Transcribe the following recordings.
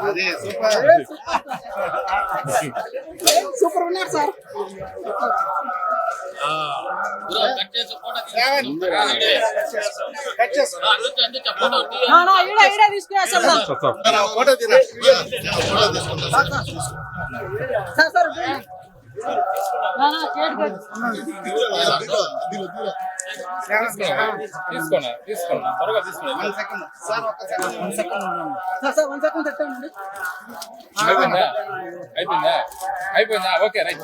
అదే super. Super. ఉన్నారు sir. Photo తీసుకుంటా సార్ తీసుకోండి తీసుకోండి. త్వరగా తీసుకోండి. వన్ సెకండ్ సార్ ఒక్క second one second sir sir one second పెట్టండి అయిపోయిందా? అయిపోయిందా? అయిపోయిందా? Okay right.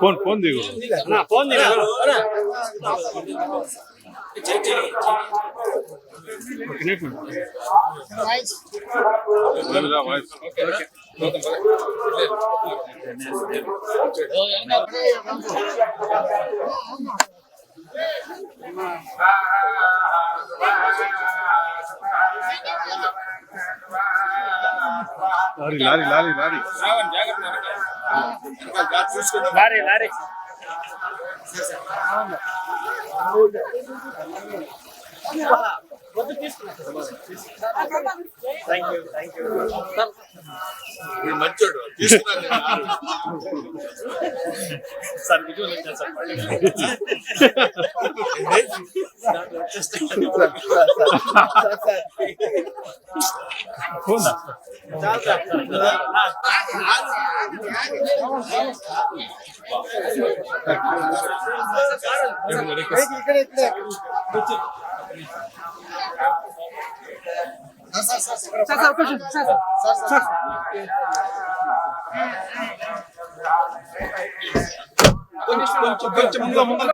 ఫోన్ ఫోన్ దిగు. Okay okay. పోతాం, లారీ లారీ లారీ. లారీ రావండి జాగ్రత్త చూసుకుంటా లారీ లారీ మీరు మంచోడు. తీసుకున్నాను ఇక్కడ ఇక్కడ సార్ సార్ సార్ కొంచెం సార్ సార్ సార్ కొంచెం కొంచెం ముందు ముందు